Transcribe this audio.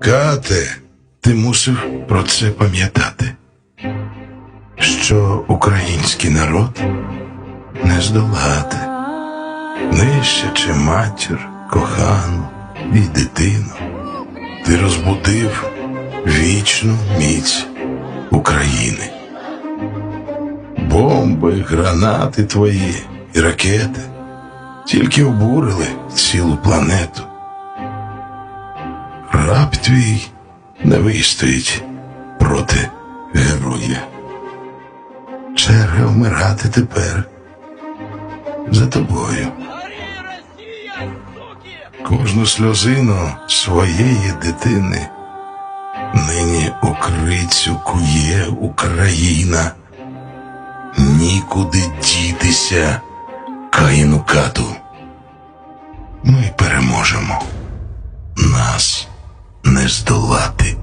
Кате, ти мусив про це пам'ятати, що український народ не здолати, нищачи матір, кохану і дитину, ти розбудив вічну міць України. Бомби, гранати твої і ракети тільки обурили цілу планету. Раб твій не вистоїть проти героя. Черга вмирати тепер за тобою. Кожну сльозину своєї дитини нині окрицю кує Україна. Нікуди дітися, Каїну кату. Ми переможемо. Здолати.